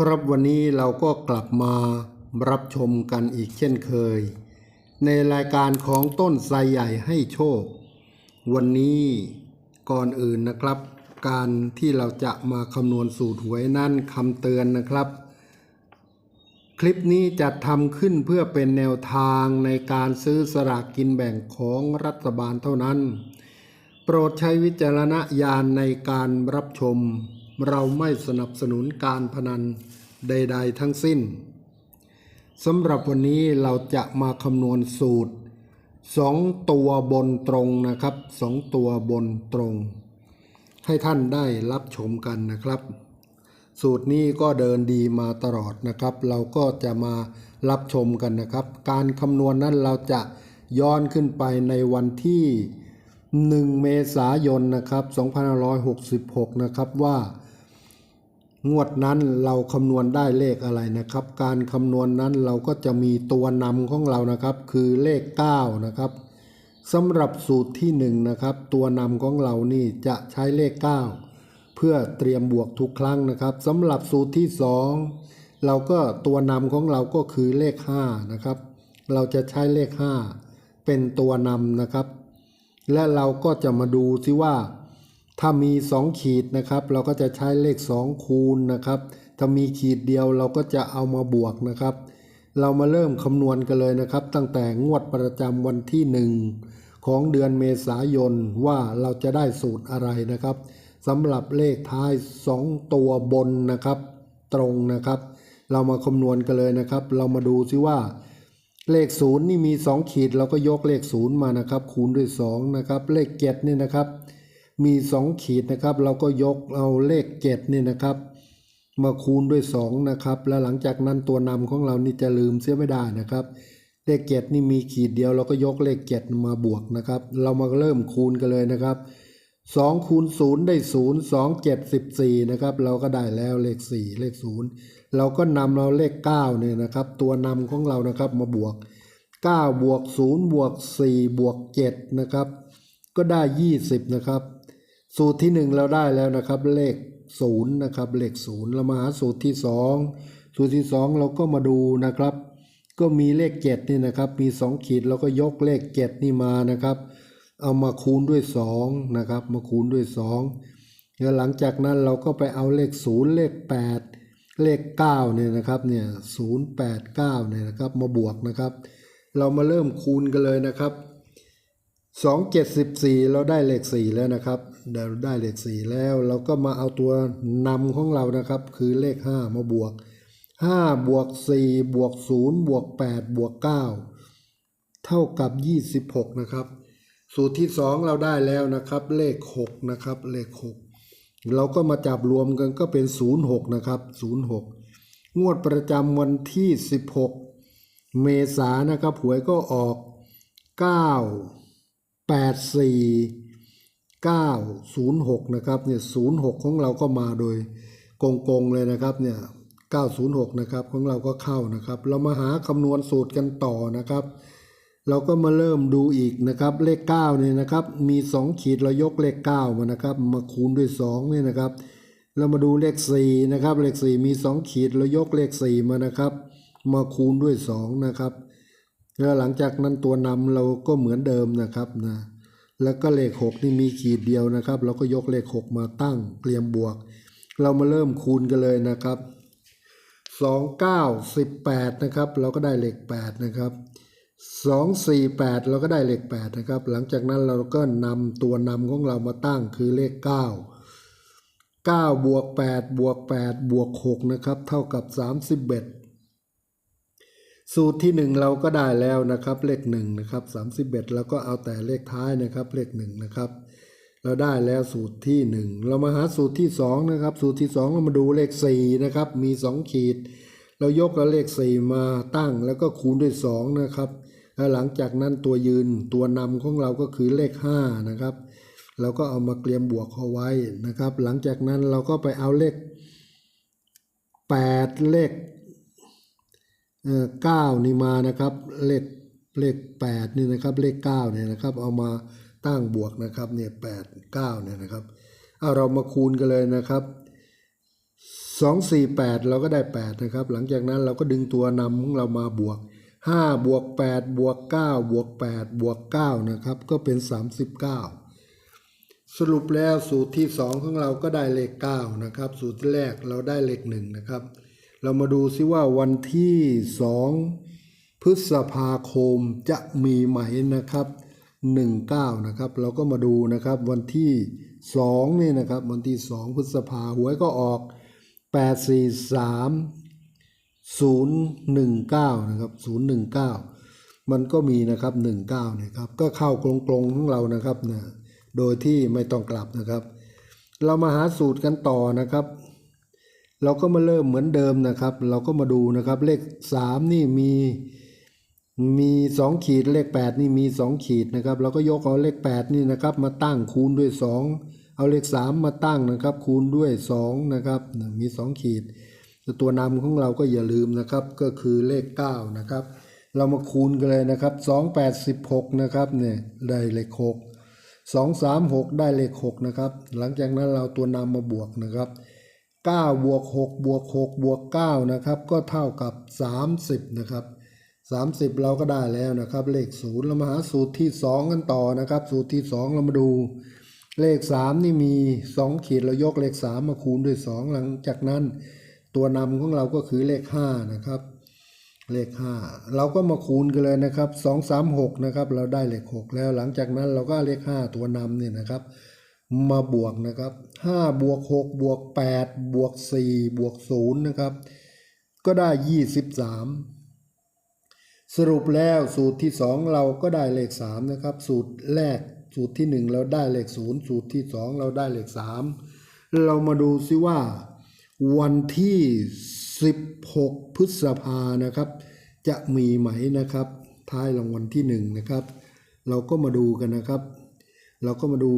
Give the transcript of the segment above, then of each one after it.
ครับวันนี้เราก็กลับมารับชมกันอีกเช่นเคย ในรายการของต้นไทรใหญ่ให้โชค วันนี้ก่อนอื่นนะครับ การที่เราจะมาคำนวณสูตรหวยนั่นคำเตือนนะครับ คลิปนี้จะทำขึ้นเพื่อเป็นแนวทางในการซื้อสลากกินแบ่งของรัฐบาลเท่านั้น โปรดใช้วิจารณญาณในการรับชม เราไม่สนับสนุนการพนันใด ๆ ทั้งสิ้นสำหรับวันนี้เราจะมาคำนวณสูตรสองตัวบนตรงนะครับสองตัวบนตรง ให้ท่านได้รับชมกันนะครับ สูตรนี้ก็เดินดีมาตลอดนะครับ เราก็จะมารับชมกันนะครับ การคำนวณนั้นเราจะย้อนขึ้นไปในวันที่ 1 เมษายนนะครับ2566 นะครับว่า งวดนั้นเราคำนวณได้เลขอะไรนะครับ การคำนวณนั้นเราก็จะมีตัวนำของเรานะครับ คือเลข 9 นะครับสำหรับสูตรที่1นะครับ ตัวนำของเรานี่จะใช้เลข 9 เพื่อเตรียมบวกทุกครั้งนะครับสำหรับสูตรที่ 2 เราก็ตัวนำของเราก็คือเลข 5 นะครับ เราจะใช้เลข 5 เป็นตัวนำนะครับ และเราก็จะมาดูซิว่า ถ้ามี 2 ขีดนะครับ เราก็จะใช้เลข 2 คูณนะครับ ถ้ามีขีดเดียวเราก็จะเอามาบวกนะครับ เรามาเริ่มคำนวณกันเลยนะครับ ตั้งแต่งวดประจำวันที่ 1 ของเดือนเมษายนว่าเราจะได้สูตรอะไรนะครับสำหรับเลขท้าย 2 ตัวบนนะครับ ตรงนะครับ เรามาคำนวณกันเลยนะครับ เรามาดูซิว่า เลขศูนย์นี่มี 2 ขีดเราก็ยกเลขศูนย์มานะครับ คูณด้วย2นะครับเลขเจ็ดนี่นะครับ มี 2 ขีดนะครับ เราก็ยกเอาเลขเจ็ดนี่นะครับ มาคูณด้วย 2 นะครับ แล้วหลังจากนั้นตัวนำของเรานี่จะลืมเสียไม่ได้นะครับ เลขเจ็ดนี่มีขีดเดียว เราก็ยกเลขเจ็ดมาบวกนะครับ เรามาเริ่มคูณกันเลยนะครับ2คูณ0ได้ 0 2 7 14นะครับเราก็ได้แล้วเลข 4 เลข 0 เราก็นำเราเลข9เนี่ยนะครับ ตัวนำของเรานะครับมาบวก 9 บวก 0 บวก 4 บวก7นะครับ ก็ได้ 20 นะครับ สูตรที่ 1 เราได้แล้วนะครับ เลข0นะครับเลข0เรามาหาสูตรที่ 2 สูตรที่ 2 เราก็มาดูนะครับ ก็มีเลข7นี่นะครับ มี 2 ขีดเราก็ยกเลข 7 นี่มานะครับ เอามาคูณด้วย2นะครับมาคูณด้วย2แล้วหลังจากนั้นเราก็ไปเอาเลข 0 เลข 8 เลข9เนี่ยนะครับเนี่ย0 8 9เนี่ยนะครับมาบวกนะครับ เรามาเริ่มคูณกันเลยนะครับ สองเจ็ดสิบสี่เราได้เลขสี่แล้วนะครับเดี๋ยวได้เลขสี่แล้ว เราก็มาเอาตัวนำของเรานะครับ คือเลขห้ามาบวกห้าบวกสี่บวกศูนย์บวกแปดบวกเก้าเท่ากับยี่สิบหกนะครับ สูตรที่สองเราได้แล้วนะครับ เลขหกนะครับ เลขหกเราก็มาจับรวมกันก็เป็นศูนย์หกนะครับศูนย์หกงวดประจำวันที่สิบหกเมษานนะครับหวยก็ออกเก้า แปดสี่เก้าศูนย์หกนะครับเนี่ยศูนย์หกของเราก็มาโดยกงกงเลยนะครับเนี่ยเก้าศูนย์หกนะครับของเราก็เข้านะครับ เรามาหาคำนวณสูตรกันต่อนะครับ เราก็มาเริ่มดูอีกนะครับ เลข9เนี่ยนะครับ มี 2 ขีดเรายกเลข 9 มานะครับ มาคูณด้วย2เนี่ยนะครับ เรามาดูเลข4นะครับ เลข 4 มี 2 ขีดเรายกเลข 4 มานะครับ มาคูณด้วย2นะครับ แล้วหลังจากนั้นตัวนำเราก็เหมือนเดิมนะครับนะแล้วก็เลขหกนี่มีขีดเดียวนะครับ เราก็ยกเลขหกมาตั้งเตรียมบวก เรามาเริ่มคูณกันเลยนะครับสองเก้าสิบแปดนะครับ เราก็ได้เลขแปดนะครับสองสี่แปดเราก็ได้เลขแปดนะครับ หลังจากนั้นเราก็นำตัวนำของเรามาตั้งคือเลขเก้าเก้าบวกแปดบวกแปดบวกหกนะครับ เท่ากับสาม สูตรที่หนึ่งเราก็ได้แล้วนะครับ เลขหนึ่งนะครับสามสิบเอ็ดเราก็เอาแต่เลขท้ายนะครับเลขหนึ่งนะครับ เราได้แล้วสูตรที่หนึ่งเรามาหาสูตรที่สองนะครับสูตรที่สองเรามาดูเลขสี่นะครับมีสองขีด เรายกเอาเลขสี่มาตั้งแล้วก็คูณด้วยสองนะครับแล้วหลังจากนั้นตัวยืนตัวนำของเราก็คือเลขห้านะครับเราก็เอามาเตรียมบวกเอาไว้นะครับ หลังจากนั้นเราก็ไปเอาเลขแปดเลข เออเก้านี่มานะครับเลขเลขแปดนี่นะครับเลขเก้าเนี่ยนะครับเอามาตั้งบวกนะครับเนี่ยแปดเก้าเนี่ยนะครับเอาเรามาคูณกันเลยนะครับสองสี่แปดเราก็ได้แปดนะครับหลังจากนั้นเราก็ดึงตัวนำของเรามาบวกห้าบวกแปดบวกเก้าบวกแปดบวกเก้านะครับก็เป็นสามสิบเก้าสรุปแล้วสูตรที่สองของเราก็ได้เลขเก้านะครับสูตรแรกเราได้เลขหนึ่งนะครับ เรามาดูซิว่าวันที่สองพฤษภาคมจะมีไหมนะครับหนึ่งเก้านะครับ เราก็มาดูนะครับวันที่สองนี่นะครับ วันที่สองพฤษภาหวยก็ออกแปดสี่สามศูนะครับศูนย์หนึ่งเก้ามันก็มีนะครับหนึ่งเนี่ยครับ ก็เข้ากลงๆของเรานะครับนี่ยโดยที่ไม่ต้องกลับนะครับ เรามาหาสูตรกันต่อนะครับ เราก็มาเริ่มเหมือนเดิมนะครับ เราก็มาดูนะครับ เลขสามนี่มีมีสองขีดเลขแปดนี่มีสองขีดนะครับ เราก็ยกเอาเลขแปดนี่นะครับ มาตั้งคูณด้วยสองเอาเลขสามมาตั้งนะครับ คูณด้วยสองนะครับ มีสองขีดต่ตัวนำของเราก็อย่าลืมนะครับ ก็คือเลขเก้านะครับ เรามาคูณกันเลยนะครับสองแปดสิบหกนะครับเนี่ยได้เลขหกสองสามหกได้เลขหกนะครับ หลังจากนั้นเราตัวนำมาบวกนะครับ 9บวก6บวก6บวก9นะครับก็เท่ากับ 30นะครับ30 เราก็ได้แล้วนะครับ เลข 0 เรามาหาสูตรที่ 2 กันต่อนะครับ สูตรที่ 2 เรามาดู เลข 3 นี่มี 2 ขีดเรายกเลข 3 มาคูณด้วย 2 หลังจากนั้น ตัวนำของเราก็คือเลข 5 นะครับ เลข 5 เราก็มาคูณกันเลยนะครับ 2 3 6 นะครับ เราได้เลข 6 แล้วหลังจากนั้นเราก็เอาเลข 5 ตัวนำเนี่ยนะครับ มาบวกนะครับ5บวก6บวก8บวก4บวก0นะครับ ก็ได้ 23 สรุปแล้วสูตรที่ 2 เราก็ได้เลข3นะครับ สูตรแรกสูตรที่ 1 เราได้เลข0สูตรที่ 2 เราได้เลข3 เรามาดูซิว่า วันที่ 16 พฤษภานะครับ จะมีไหมนะครับ ท้ายรางวัลที่ 1 นะครับ เราก็มาดูกันนะครับ เราก็มาดู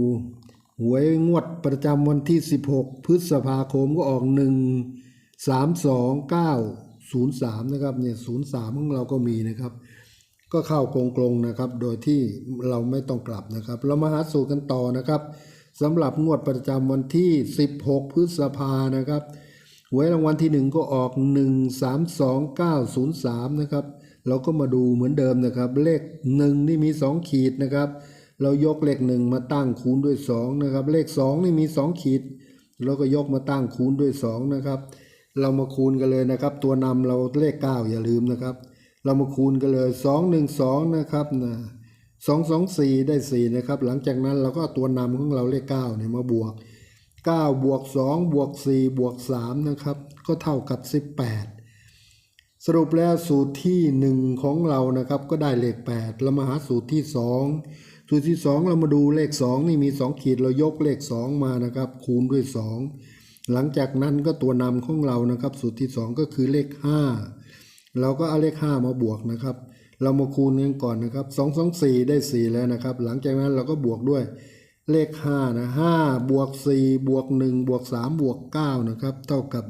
หวยงวดประจำวันที่ 16 พฤษภาคมก็ออก 1 3 2 9 0 3 นะครับเนี่ย03ของเราก็มีนะครับ ก็เข้ากลงๆนะครับ โดยที่เราไม่ต้องกลับนะครับ เรามาหาสูตรกันต่อนะครับสำหรับงวดประจำวันที่ 16 พฤษภานะครับหวยรางวัลที่ 1 ก็ออก 1 3 2 9 0 3 นะครับ เราก็มาดูเหมือนเดิมนะครับ เลข 1 นี่มี 2 ขีดนะครับ เรายกเลข1มาตั้งคูณด้วย 2 นะครับ เลข 2 นี่มี 2 ขีด เราก็ยกมาตั้งคูณด้วย 2 นะครับ เรามาคูณกันเลยนะครับ ตัวนำเราเลข 9 อย่าลืมนะครับ เรามาคูณกันเลย 2 1 2 นะครับนะ2 2 4ได้4นะครับ หลังจากนั้นเราก็เอาตัวนำของเราเลข9เนี่ยมาบวก9บวก2บวก4บวก3นะครับ ก็เท่ากับ18สรุปแล้วสูตรที่1ของเรานะครับ ก็ได้เลข8เรามาหาสูตรที่2 สูตรที่ 2 เรามาดูเลข 2 นี่มี 2 ขีดเรายกเลข 2 มานะครับ คูณด้วย 2 หลังจากนั้นก็ตัวนำของเรานะครับ สูตรที่ 2 ก็คือเลข 5 เราก็เอาเลข 5 มาบวกนะครับ เรามาคูณกันก่อนนะครับ 2 2 4 ได้ 4 แล้วนะครับ หลังจากนั้นเราก็บวกด้วยเลข5นะ5บวก4บวก1บวก3บวก9นะครับ เท่ากับ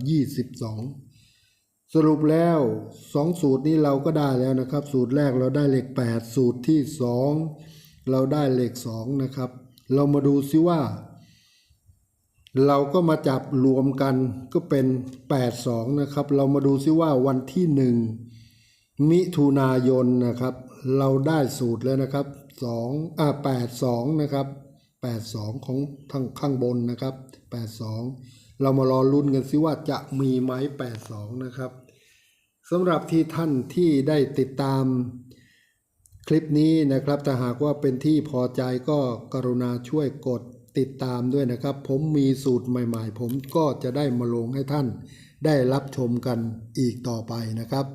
22 สรุปแล้ว 2 สูตรนี้เราก็ได้แล้วนะครับ สูตรแรกเราได้เลข 8 สูตรที่ 2 เราได้เลข2นะครับ เรามาดูซิว่า เราก็มาจับรวมกันก็เป็น 82 นะครับ เรามาดูซิว่าวันที่ 1 มิถุนายนนะครับ เราได้สูตรแล้วนะครับ2อ่า82 นะครับ 82 ของทางข้างบนนะครับ 82 เรามารอลุ้นกันซิว่าจะมีไหม82 นะครับสำหรับที่ท่านที่ได้ติดตาม คลิปนี้นะครับถ้าหากว่าเป็นที่พอใจก็กรุณาช่วยกดติดตามด้วยนะครับ ผมมีสูตรใหม่ๆ ผมก็จะได้มาลงให้ท่านได้รับชมกันอีกต่อไปนะครับ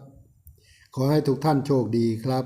ขอให้ทุกท่านโชคดีครับ